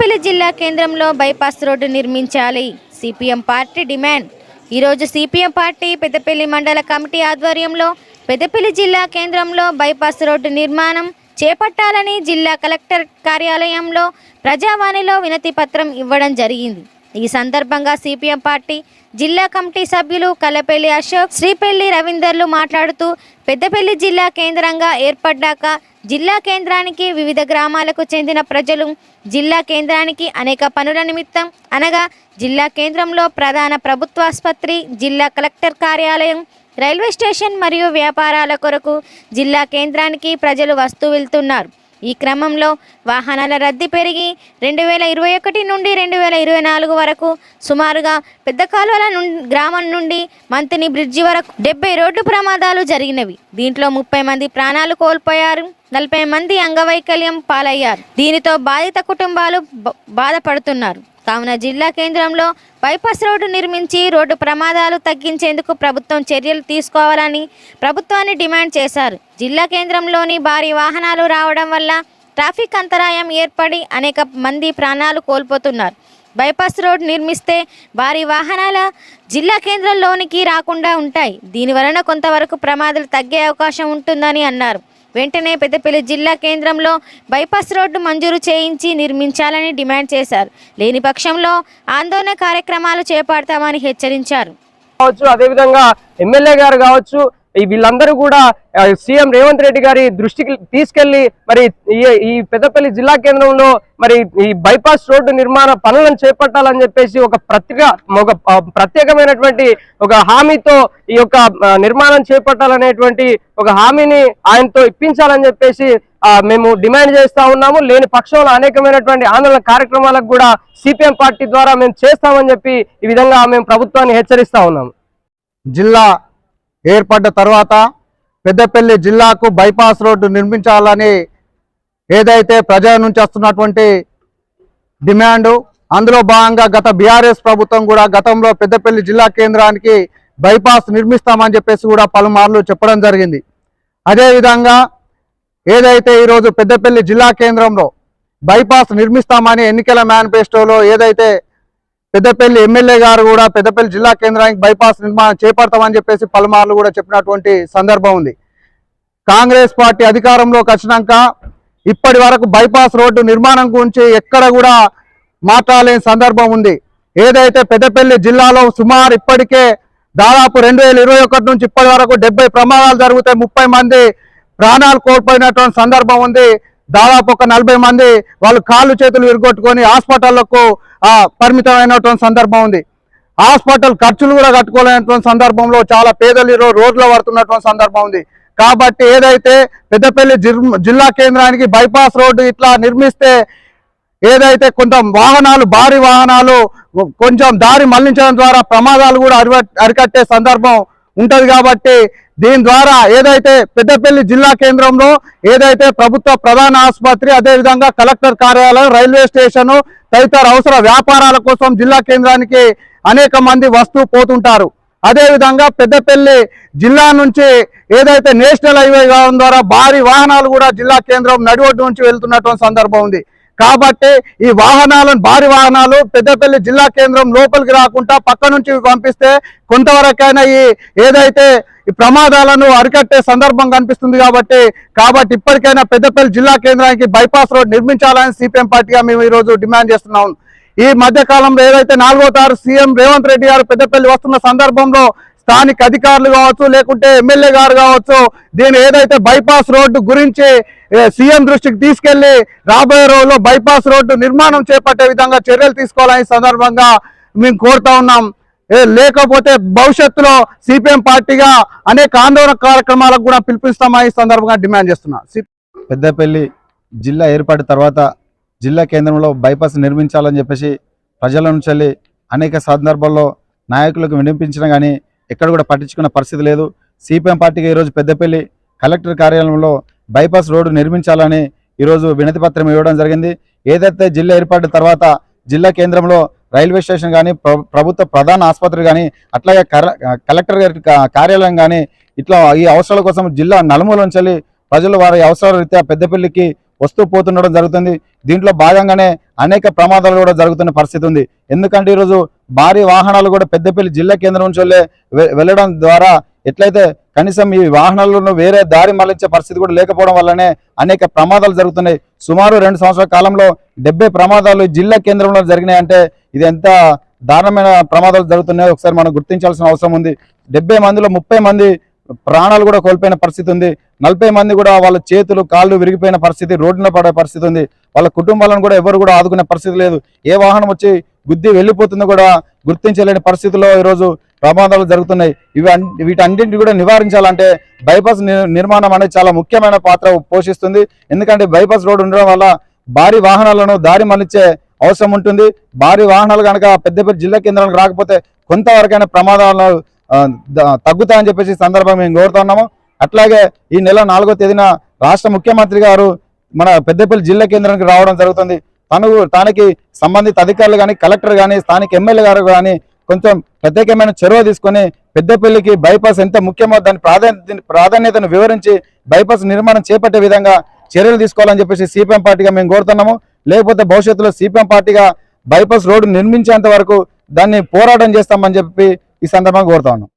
పెద్దపల్లి జిల్లా కేంద్రంలో bypass road నిర్మించాలి. C P M party demand. ఈరోజు C P M party Peddapalli మండల కమిటీ ఆధ్వర్యంలో పెద్దపల్లి జిల్లా కేంద్రంలో బైపాస్ రోడ్డు నిర్మాణం చేపట్టాలని జిల్లా కలెక్టర్ కార్యాలయంలో ప్రజావాణిలో వినతి పత్రం ఇవ్వడం జరిగింది. ఈ సందర్భంగా సిపిఎం పార్టీ జిల్లా కమిటీ సభ్యులు కల్లపల్లి అశోక్ శ్రీపల్లి రవీందర్లు మాట్లాడుతూ పెద్దపల్లి జిల్లా కేంద్రంగా ఏర్పడ్డాక జిల్లా కేంద్రానికి వివిధ గ్రామాలకు చెందిన ప్రజలు జిల్లా కేంద్రానికి అనేక పనుల నిమిత్తం అనగా జిల్లా కేంద్రంలో ప్రధాన ప్రభుత్వాసుపత్రి జిల్లా కలెక్టర్ కార్యాలయం రైల్వే స్టేషన్ మరియు వ్యాపారాల కొరకు జిల్లా కేంద్రానికి ప్రజలు వస్తూ వెళ్తున్నారు. ఈ క్రమంలో వాహనాల రద్దీ పెరిగి రెండు వేల ఇరవై ఒకటి నుండి రెండు వేల ఇరవై నాలుగు వరకు సుమారుగా పెద్ద కాలువల గ్రామం నుండి మంతిని బ్రిడ్జి వరకు డెబ్బై రోడ్డు ప్రమాదాలు జరిగినవి. దీంట్లో ముప్పై మంది ప్రాణాలు కోల్పోయారు. నలభై మంది అంగవైకల్యం పాలయ్యారు. దీనితో బాధిత కుటుంబాలు బ- బాధపడుతున్నారు. కావున జిల్లా కేంద్రంలో బైపాస్ రోడ్డు నిర్మించి రోడ్డు ప్రమాదాలు తగ్గించేందుకు ప్రభుత్వం చర్యలు తీసుకోవాలని ప్రభుత్వాన్ని డిమాండ్ చేశారు. జిల్లా కేంద్రంలోని భారీ వాహనాలు రావడం వల్ల ట్రాఫిక్ అంతరాయం ఏర్పడి అనేక మంది ప్రాణాలు కోల్పోతున్నారు. బైపాస్ రోడ్ నిర్మిస్తే భారీ వాహనాల జిల్లా కేంద్రంలోనికి రాకుండా ఉంటాయి. దీని వలన కొంతవరకు ప్రమాదాలు తగ్గే అవకాశం ఉంటుందని అన్నారు. వెంటనే పెద్దపల్లి జిల్లా కేంద్రంలో బైపాస్ రోడ్డు మంజూరు చేయించి నిర్మించాలని డిమాండ్ చేశారు. లేని పక్షంలో ఆందోళన కార్యక్రమాలు చేపడతామని హెచ్చరించారు. కావచ్చు అదేవిధంగా ఎమ్మెల్యే గారు కావచ్చు వీళ్ళందరూ కూడా సీఎం రేవంత్ రెడ్డి గారి దృష్టికి తీసుకెళ్ళి మరి ఈ- ఈ పెద్దపల్లి జిల్లా కేంద్రంలో మరి ఈ బైపాస్ రోడ్డు నిర్మాణ పనులను చేపట్టాలని చెప్పేసి ఒక ప్రత్యేక ఒక ప్రత్యేకమైనటువంటి ఒక హామీతో ఈ యొక్క నిర్మాణం చేపట్టాలనేటువంటి ఒక హామీని ఆయనతో ఇప్పించాలని చెప్పేసి మేము డిమాండ్ చేస్తా ఉన్నాము. లేని పక్షంలో అనేకమైనటువంటి ఆందోళన కార్యక్రమాలకు కూడా సిపిఎం పార్టీ ద్వారా మేము చేస్తామని చెప్పి ఈ విధంగా మేము ప్రభుత్వాన్ని హెచ్చరిస్తా ఉన్నాము. జిల్లా ఏర్పడ్డ తర్వాత పెద్దపల్లి జిల్లాకు బైపాస్ రోడ్డు నిర్మించాలని ఏదైతే ప్రజల నుంచి వస్తున్నటువంటి డిమాండు అందులో భాగంగా గత బీఆర్ఎస్ ప్రభుత్వం కూడా గతంలో పెద్దపల్లి జిల్లా కేంద్రానికి బైపాస్ నిర్మిస్తామని చెప్పేసి కూడా పలుమార్లు చెప్పడం జరిగింది. అదేవిధంగా ఏదైతే ఈరోజు పెద్దపల్లి జిల్లా కేంద్రంలో బైపాస్ నిర్మిస్తామని ఎన్నికల మేనిఫెస్టోలో ఏదైతే పెద్దపల్లి ఎమ్మెల్యే గారు కూడా పెద్దపల్లి జిల్లా కేంద్రానికి బైపాస్ నిర్మాణం చేపడతామని చెప్పేసి పలుమార్లు కూడా చెప్పినటువంటి సందర్భం ఉంది. కాంగ్రెస్ పార్టీ అధికారంలోకి వచ్చినాక ఇప్పటి వరకు బైపాస్ రోడ్డు నిర్మాణం గురించి ఎక్కడ కూడా మాట్లాడలేని సందర్భం ఉంది. ఏదైతే పెద్దపల్లి జిల్లాలో సుమారు ఇప్పటికే దాదాపు రెండు వేల ఇరవై ఒకటి నుంచి ఇప్పటి వరకు డెబ్బై ప్రమాదాలు జరిగితే ముప్పై మంది ప్రాణాలు కోల్పోయినటువంటి సందర్భం ఉంది. దాదాపు ఒక నలభై మంది వాళ్ళు కాళ్ళు చేతులు విరగొట్టుకొని హాస్పిటళ్ళకు పరిమితమైనటువంటి సందర్భం ఉంది. హాస్పిటల్ ఖర్చులు కూడా కట్టుకోలేనటువంటి సందర్భంలో చాలా పేదలు ఈరోజు రోడ్లో పడుతున్నటువంటి సందర్భం ఉంది. కాబట్టి ఏదైతే పెద్దపల్లి జిల్- జిల్లా కేంద్రానికి బైపాస్ రోడ్డు ఇట్లా నిర్మిస్తే ఏదైతే కొంత వాహనాలు భారీ వాహనాలు కొంచెం దారి మళ్ళించడం ద్వారా ప్రమాదాలు కూడా అరికట్టే సందర్భం ఉంటది కాబట్టి దీని ద్వారా ఏదైతే పెద్దపల్లి జిల్లా కేంద్రంలో ఏదైతే ప్రభుత్వ ప్రధాన ఆసుపత్రి అదేవిధంగా కలెక్టర్ కార్యాలయం రైల్వే స్టేషను తదితర అవసర వ్యాపారాల కోసం జిల్లా కేంద్రానికి అనేక మంది వస్తూ పోతుంటారు. అదేవిధంగా పెద్దపల్లి జిల్లా నుంచి ఏదైతే నేషనల్ హైవే ద్వారా భారీ వాహనాలు కూడా జిల్లా కేంద్రం నడివడ్డు నుంచి వెళ్తున్నటువంటి సందర్భం ఉంది. కాబట్టి ఈ వాహనాలను భారీ వాహనాలు పెద్దపల్లి జిల్లా కేంద్రం లోపలికి రాకుండా పక్క నుంచి పంపిస్తే కొంతవరకైనా ఈ ఏదైతే ఈ ప్రమాదాలను అరికట్టే సందర్భం కనిపిస్తుంది కాబట్టి కాబట్టి ఇప్పటికైనా పెద్దపల్లి జిల్లా కేంద్రానికి బైపాస్ రోడ్ నిర్మించాలని సిపిఎం పార్టీగా మేము ఈ రోజు డిమాండ్ చేస్తున్నాం. ఈ మధ్య కాలంలో ఏదైతే నాలుగో తారు సీఎం రేవంత్ రెడ్డి గారు పెద్దపల్లి వస్తున్న సందర్భంలో స్థానిక అధికారులు కావచ్చు లేకుంటే ఎమ్మెల్యే గారు కావచ్చు దీని ఏదైతే బైపాస్ రోడ్డు గురించి సీఎం దృష్టికి తీసుకెళ్ళి రాబోయే రోజుల్లో బైపాస్ రోడ్డు నిర్మాణం చేపట్టే విధంగా చర్యలు తీసుకోవాలని సందర్భంగా మేము కోరుతా ఉన్నాం. లేకపోతే భవిష్యత్తులో సిపిఎం పార్టీగా అనేక ఆందోళన కార్యక్రమాలకు కూడా పిలిపిస్తామని ఈ సందర్భంగా డిమాండ్ చేస్తున్నా. సి- పెద్దపల్లి జిల్లా ఏర్పాటు తర్వాత జిల్లా కేంద్రంలో బైపాస్ నిర్మించాలని చెప్పేసి ప్రజల నుంచి అనేక సందర్భాల్లో నాయకులకు వినిపించిన కానీ ఎక్కడ కూడా పట్టించుకున్న పరిస్థితి లేదు. సిపిఎం పార్టీకి ఈరోజు పెద్దపల్లి కలెక్టర్ కార్యాలయంలో బైపాస్ రోడ్డు నిర్మించాలని ఈరోజు వినతి పత్రం ఇవ్వడం జరిగింది. ఏదైతే జిల్లా ఏర్పాటు తర్వాత జిల్లా కేంద్రంలో రైల్వే స్టేషన్ కానీ ప్రభుత్వ ప్రధాన ఆసుపత్రి కానీ అట్లాగే కర- కలెక్టర్ గారి కార్యాలయం కానీ ఇట్లా ఈ అవసరాల కోసం జిల్లా నలుమూల నుంచి ప్రజలు వారి అవసరాల రీత్యా పెద్దపల్లికి వస్తూ పోతుండడం జరుగుతుంది. దీంట్లో భాగంగానే అనేక ప్రమాదాలు కూడా జరుగుతున్న పరిస్థితి ఉంది. ఎందుకంటే ఈరోజు భారీ వాహనాలు కూడా పెద్దపల్లి జిల్లా కేంద్రం నుంచి వెళ్ళే వె- వెళ్ళడం ద్వారా ఎట్లయితే కనీసం ఈ వాహనాలను వేరే దారి మళ్ళించే పరిస్థితి కూడా లేకపోవడం వల్లనే అనేక ప్రమాదాలు జరుగుతున్నాయి. సుమారు రెండు సంవత్సరాల కాలంలో డెబ్బై ప్రమాదాలు జిల్లా కేంద్రంలో జరిగినాయంటే ఇది ఎంత దారుణమైన ప్రమాదాలు జరుగుతున్నాయో ఒకసారి మనం గుర్తించాల్సిన అవసరం ఉంది. డెబ్బై మందిలో ముప్పై మంది ప్రాణాలు కూడా కోల్పోయిన పరిస్థితి ఉంది. నలభై మంది కూడా వాళ్ళ చేతులు కాళ్ళు విరిగిపోయిన పరిస్థితి రోడ్డున పడే పరిస్థితి ఉంది. వాళ్ళ కుటుంబాలను కూడా ఎవరు కూడా ఆదుకునే పరిస్థితి లేదు. ఏ వాహనం వచ్చి గుద్ది వెళ్ళిపోతుందో కూడా గుర్తించలేని పరిస్థితుల్లో ఈరోజు ప్రమాదాలు జరుగుతున్నాయి. ఇవి వీటన్నింటినీ వీటన్నింటిని కూడా నివారించాలంటే బైపాస్ నిర్మాణం అనేది చాలా ముఖ్యమైన పాత్ర పోషిస్తుంది. ఎందుకంటే బైపాస్ రోడ్డు ఉండడం వల్ల భారీ వాహనాలను దారి మళ్ళించే అవసరం ఉంటుంది. భారీ వాహనాలు కనుక పెద్దపల్లి జిల్లా కేంద్రానికి రాకపోతే కొంతవరకైనా ప్రమాదాలు తగ్గుతాయని చెప్పేసి సందర్భం మేము కోరుతున్నాము అట్లాగే ఈ నెల నాలుగో తేదీన రాష్ట్ర ముఖ్యమంత్రి గారు మన పెద్దపల్లి జిల్లా కేంద్రానికి రావడం జరుగుతుంది. తను తనకి సంబంధిత అధికారులు కానీ కలెక్టర్ కానీ స్థానిక ఎమ్మెల్యే గారు కానీ కొంచెం ప్రత్యేకమైన చొరవ తీసుకొని పెద్దపల్లికి బైపాస్ ఎంత ముఖ్యమో దాని ప్రాధాన్యత ప్రాధాన్యతను వివరించి బైపాస్ నిర్మాణం చేపట్టే విధంగా చర్యలు తీసుకోవాలని చెప్పేసి సిపిఎం పార్టీగా మేము కోరుతున్నాము. లేకపోతే భవిష్యత్తులో సిపిఎం పార్టీగా బైపాస్ రోడ్డు నిర్మించేంత వరకు దాన్ని పోరాటం చేస్తామని చెప్పి ఈ సందర్భంగా కోరుతా